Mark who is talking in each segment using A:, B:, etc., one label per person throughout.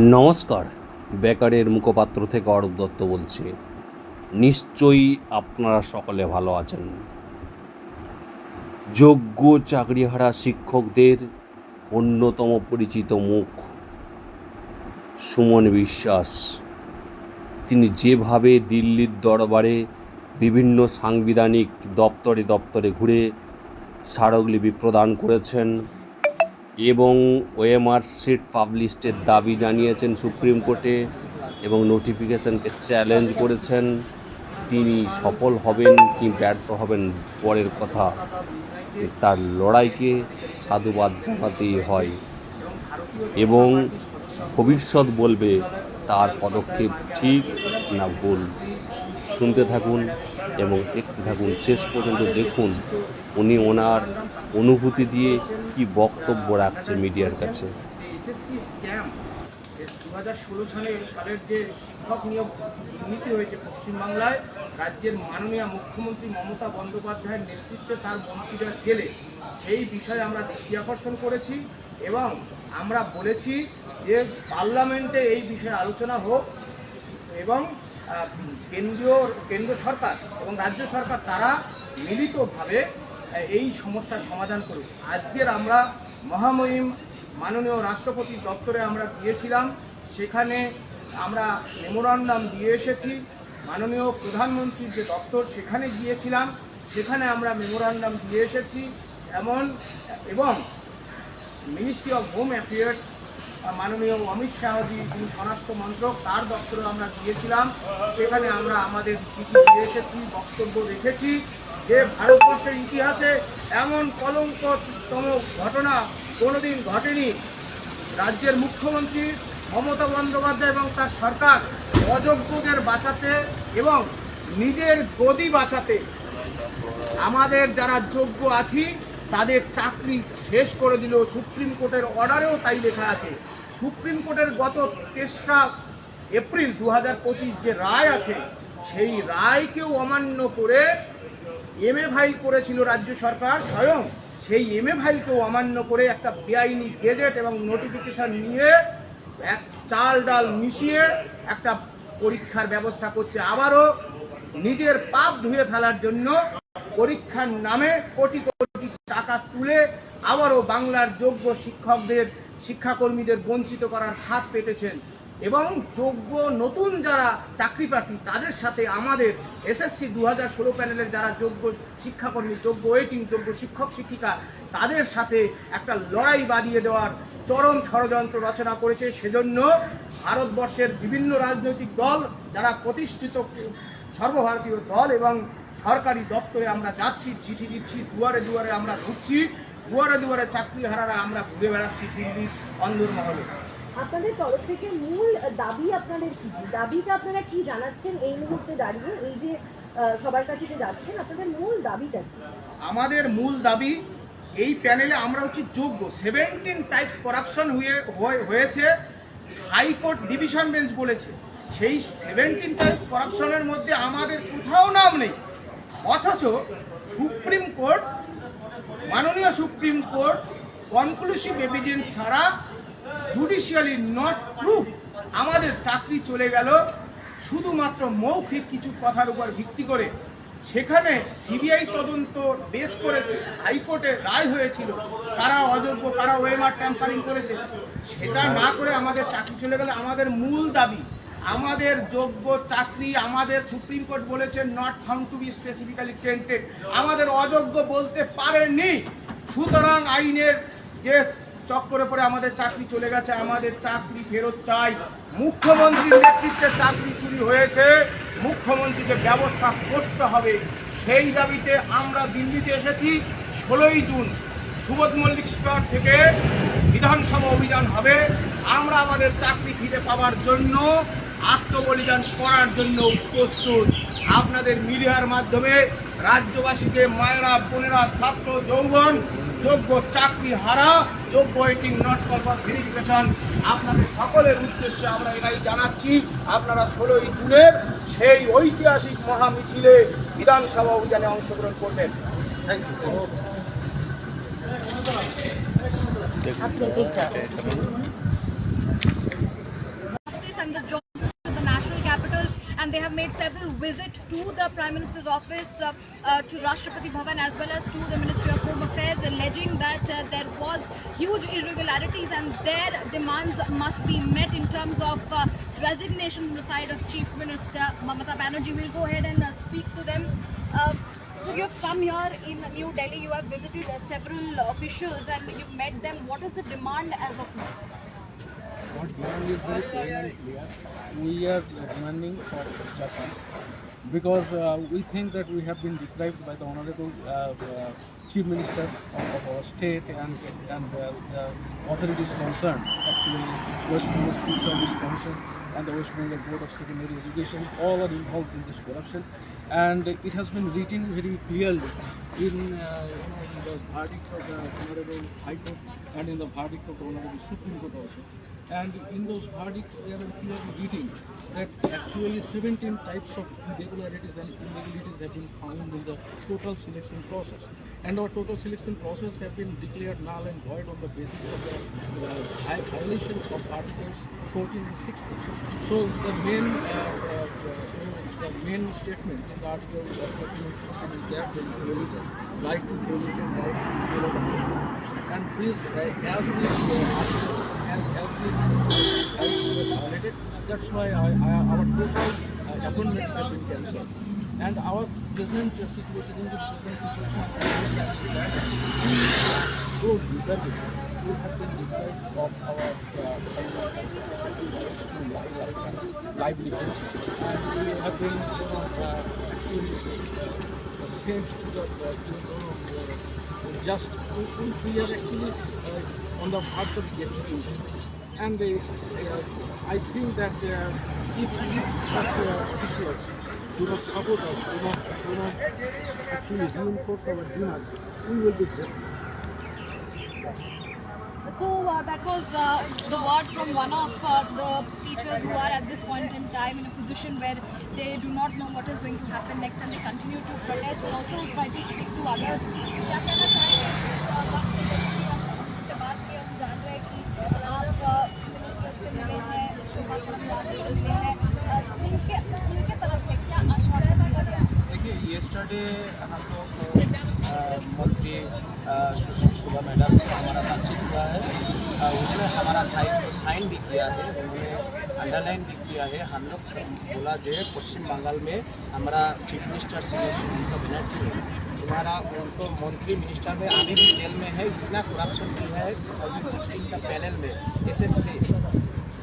A: নমস্কার। বেকারের মুখপাত্র থেকে অরূপ দত্ত বলছি। নিশ্চয়ই আপনারা সকলে ভালো আছেন। যোগ্য চাকরিহারা শিক্ষকদের অন্যতম পরিচিত মুখ সুমন বিশ্বাস। তিনি যেভাবে দিল্লির দরবারে বিভিন্ন সাংবিধানিক দপ্তরে দপ্তরে ঘুরে স্মারকলিপি প্রদান করেছেন এবং ওএমআর সিট পাবলিশের দাবি জানিয়েছেন সুপ্রিম কোর্টে এবং নোটিফিকেশনকে চ্যালেঞ্জ করেছেন। তিনি সফল হবেন কি ব্যর্থ হবেন পরের কথা। তার লড়াইকে সাধুবাদ জানাতেই হয় এবং ভবিষ্যৎ বলবে তার পদক্ষেপ ঠিক না ভুল। শুনতে থাকুন এবং দেখতে থাকুন। শেষ পর্যন্ত দেখুন উনি ওনার অনুভূতি দিয়ে কি বক্তব্য রাখছে মিডিয়ার কাছে।
B: দু হাজার ষোলো সালে সালের যে শিক্ষক নিয়োগ দুর্নীতি হয়েছে পশ্চিমবাংলায়, রাজ্যের মাননীয় মুখ্যমন্ত্রী মমতা বন্দ্যোপাধ্যায়ের নেতৃত্বে তার মন্ত্রীরা জেলে সেই বিষয়ে আমরা দৃষ্টি আকর্ষণ করেছি এবং আমরা বলেছি যে পার্লামেন্টে এই বিষয়ে আলোচনা হোক এবং কেন্দ্রীয়, কেন্দ্র সরকার এবং রাজ্য সরকার তারা মিলিতভাবে এই সমস্যার সমাধান করুক। আজকের আমরা মহামহিম মাননীয় রাষ্ট্রপতির দপ্তরে আমরা গিয়েছিলাম। সেখানে আমরা মেমোরান্ডাম দিয়ে এসেছি। মাননীয় প্রধানমন্ত্রীর যে দপ্তর, সেখানে গিয়েছিলাম। সেখানে আমরা মেমোরান্ডাম দিয়ে এসেছি। এমন, এবং মিনিস্ট্রি অফ হোম অ্যাফেয়ার্স মাননীয় অমিত শাহজি, যিনি স্বরাষ্ট্র মন্ত্রক, তার দপ্তরে আমরা গিয়েছিলাম। সেখানে আমরা আমাদের চিঠি দিয়ে এসেছি, বক্তব্য রেখেছি যে ভারতবর্ষের ইতিহাসে এমন কলঙ্কতম ঘটনা কোনোদিন ঘটেনি। রাজ্যের মুখ্যমন্ত্রী মমতা বন্দ্যোপাধ্যায় এবং তার সরকার অযোগ্যদের বাঁচাতে এবং নিজের গদি বাঁচাতে আমাদের যারা যোগ্য আছি তাদের চাকরি শেষ করে দিল। সুপ্রিম কোর্টের অর্ডারেও তাই লেখা আছে। সুপ্রিম কোর্টের গত তেসরা এপ্রিল দু হাজার পঁচিশ যে রায় আছে, সেই রায়কেও অমান্য করে এম এ ফাইল করেছিল রাজ্য সরকার। স্বয়ং সেই এম এ ফাইলকেও অমান্য করে একটা বেআইনি গেজেট এবং নোটিফিকেশন নিয়ে এক চাল ডাল মিশিয়ে একটা পরীক্ষার ব্যবস্থা করছে। আবারও নিজের পাপ ধুয়ে ফেলার জন্য পরীক্ষার নামে কোটি কোটি টাকা তুলে আবারও বাংলার যোগ্য শিক্ষকদের, শিক্ষাকর্মীদের বঞ্চিত করার হাত পেতেছেন। এবং যোগ্য নতুন যারা চাকরি প্রার্থী, তাদের সাথে আমাদের এসএসসি দু হাজার ষোলো প্যানেলের যারা যোগ্য শিক্ষাকর্মী, যোগ্য ওয়েটিং, যোগ্য শিক্ষক, শিক্ষিকা, তাদের সাথে একটা লড়াই বাঁধিয়ে দেওয়ার চরম ষড়যন্ত্র রচনা করেছে। সেজন্য ভারতবর্ষের বিভিন্ন রাজনৈতিক দল যারা প্রতিষ্ঠিত সর্বভারতীয় দল এবং সরকারি দপ্তরে আমরা যাচ্ছি চিঠি দিচ্ছি দুয়ারে দুয়ারে আমরা ঘুরছি দুয়ারে দুয়ারে চাকরি হারারা আমরা ঘুরে বেড়াচ্ছি দিল্লির অন্দরমহলে
C: আপনাদের তরফ থেকে মূল দাবি আপনাদের কি? দাবিটা আপনারা কি জানাচ্ছেন এই মুহূর্তে দাঁড়িয়ে? এই যে সবার কাছে যে যাচ্ছেন আপনাদের মূল দাবিটা কি?
B: আমাদের মূল দাবি এই প্যানেলে আমরা হচ্ছে যোগ্য। সেভেন্টিন টাইপস করাপশন হয়ে- হয়েছে। হাইকোর্ট ডিভিশন বেঞ্চ বলেছে। সেই সেভেন্টিন টাইপ করাপশনের মধ্যে আমাদের কোথাও নাম নেই। অথচ সুপ্রিম কোর্ট, মাননীয় সুপ্রিম কোর্ট কনক্লুসিভ এভিডেন্স ছাড়া জুডিশিয়ালি নট প্রুফ আমাদের চাকরি চলে গেল। শুধুমাত্র মৌখিক কিছু কথার উপর ভিত্তি করে সেখানে সিবিআই তদন্ত বেশ করেছে হাইকোর্টে রায় হয়েছিল, কারা অযোগ্য, কারা ওয়েমার ট্যাম্পারিং করেছে, সেটা না করে আমাদের চাকরি চলে গেলে। আমাদের মূল দাবি আমাদের যোগ্য চাকরি আমাদের সুপ্রিম কোর্ট বলেছে not found to be specifically tainted আমাদের অযোগ্য বলতে পারেনি সুতরাং আইনের যে চক্করে পরে আমাদের চাকরি চলে গেছে, আমাদের চাকরি ফেরত চাই। মুখ্যমন্ত্রীর নেতৃত্বে চাকরি চুরি হয়েছে। মুখ্যমন্ত্রীকে ব্যবস্থা করতে হবে। সেই দাবিতে আমরা দিল্লিতে এসেছি। ষোলোই জুন সুবোধ মল্লিক স্কোয়ার থেকে বিধানসভা অভিযান হবে। আমরা আমাদের চাকরি ফিরে পাওয়ার জন্য আত্মবলিদান করার জন্য প্রস্তুত। আপনাদের মিডিয়ার মাধ্যমে রাজ্যবাসীকে মায়েরা, বোনেরা, ছাত্র, যৌবন, যোগ্য চাকরি হারা, যোগ্য ওয়েটিং নট ফর ভেরিফিকেশন আপনাদের সকলের উদ্দেশ্যে আমরা এটাই জানাচ্ছি। আপনারা ষোলোই জুনের সেই ঐতিহাসিক মহা মিছিলে বিধানসভা অভিযানে অংশগ্রহণ করবেন।
D: Thank you they have made several visits to the Prime Minister's office, uh, uh, to Rashtrapati Bhavan as well as to the Ministry of Home Affairs alleging that uh, there was huge irregularities and their demands must be met in terms of uh, resignation from the side of Chief Minister Mamata Banerjee. We'll go ahead and uh, speak to them. Uh, so you have come here in New Delhi, you have visited uh, several officials and you've met them. What is the demand as of now?
E: What demand is very clear. We are demanding for justice because uh, we think that we have been deprived by the Honorable uh, uh, Chief Minister of, of our state and, and uh, the authorities concerned, actually West Bengal School Service and the West Bengal Board of Secondary Education, all are involved in this corruption. And it has been written very clearly in, uh, in the verdict of the Honorable High Court and in the verdict of the Honorable Supreme Court also. And in those verdicts, they are clearly written that actually 17 types of irregularities and irregularities have been found in the total selection process. And our total selection process have been declared null and void on the basis of the uh, violation of Articles 14 and 16. So the main, uh, uh, uh, the main statement in the Article uh, 14 and 16 is that the religion, right to religion, right to freedom of. And this, uh, as this uh, articles that's why I, I, our total uh, appointments have been cancelled. And our present situation, in this present situation, those who have been deprived of our livelihood, and we have been, you know, uh, actually uh, sent to the, uh, you know, just we- we are actually uh, on the verge of destitution. And uh, uh, I think that uh, if, if such uh, officials do not support us, do not, do not actually reinforce our demand, we will be there.
D: So uh, that was uh, the word from one of uh, the teachers who are at this point in time in a position where they do not know what is going to happen next and they continue to protest. We'll also try to speak to others. क्या कहना चाहेंगे अ, वक्त से बच्ची हम से बात की हम जान रहे हैं कि आप अ, मिनिस्टर से मिले हैं शोभा कर्मचारी से मिले हैं अ, उनके उनके तरफ से क्या आश्वासन दिया गया
B: देखिए येस्टरडे हम लोग अ, मंत्री मैडम से हमारा बातचीत हुआ है। उन्होंने हमारा साइन साइन भी किया है, उन्होंने अंडरलाइन भी किया है। हम लोग बोला जो पश्चिम बंगाल में हमारा चीफ मिनिस्टर से ममता बनर्जी है, तुम्हारा उनको मंत्री मिनिस्टर में अभी भी जेल में है, इतना करप्शन की है सिक्सटीन का पैनल में। एस एस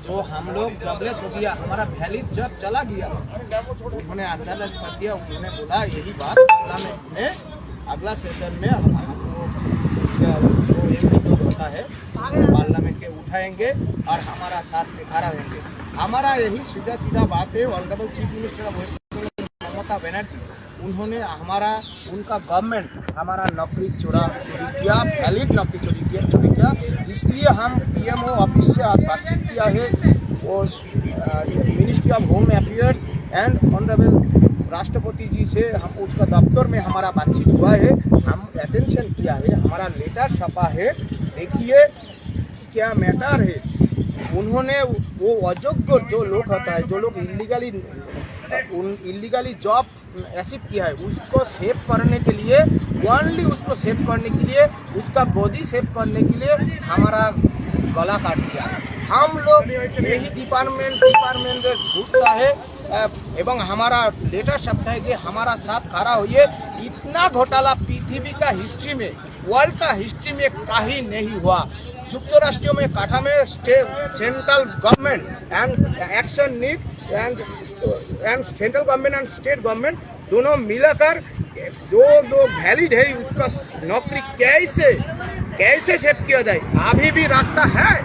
B: जो हम लोग जबलेस हो गया, हमारा वैलिड जब चला गया, उन्होंने आंदोलन कर दिया, उन्होंने बोला, यही बात अगला सेशन में उठाएंगे और हमारा साथ में खड़ा रहेंगे हमारा यही सीधा सीधा बात है honourable chief minister of West Bengal Mamata Banerjee उन्होंने हमारा उनका गवर्नमेंट हमारा नौकरी चुरा चोरी किया वैलिड नौकरी चोरी किया चोरी किया इसलिए हम पीएमओ ऑफिस से आज बातचीत किया है और ministry of home affairs and honourable राष्ट्रपति जी से हम उसका दफ्तर में हमारा बातचीत हुआ है हम अटेंशन किया है हमारा लेटर छपा है देखिए क्या मैटर है? उन्होंने वो अयोग्य जो लोग होता है, जो लोग इलीगली उन इलीगली जॉब एसिप किया है, उसको सेव करने के लिए ओनली उसको सेव करने के लिए, उसका बॉडी सेव करने के लिए हमारा गला काट दिया हम लोग यही डिपार्टमेंट डिपार्टमेंट ढूंढता है एवं हमारा लेटर शब्द है जो हमारा साथ खड़ा हुई है इतना घोटाला पृथ्वी का हिस्ट्री में वर्ल्ड का हिस्ट्री में कहीं नहीं हुआ। राष्ट्रों में central government and action need and and central government and state government दोनों मिलाकर जो लोग वैलिड है, उसका नौकरी कैसे कैसे सेव किया जाए? अभी भी रास्ता है।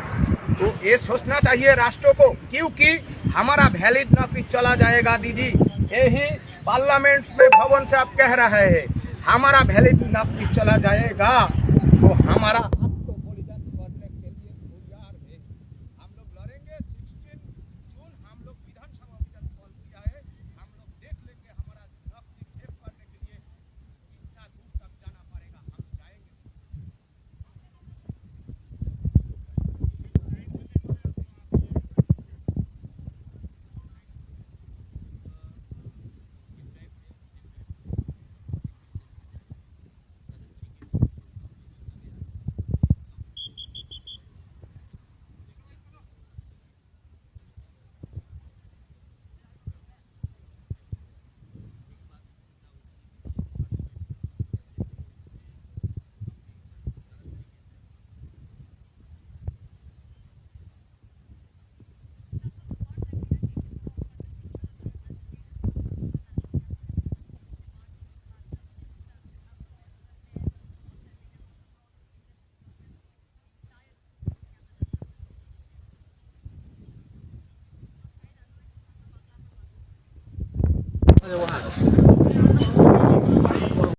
B: तो ये सोचना चाहिए राष्ट्रों को, क्योंकि हमारा वैलिड नौकरी चला जाएगा, दीदी। यही पार्लियामेंट में भवन से आप कह रहे हैं। हमारा भले तू नापी चला जाएगा तो हमारा the
F: one.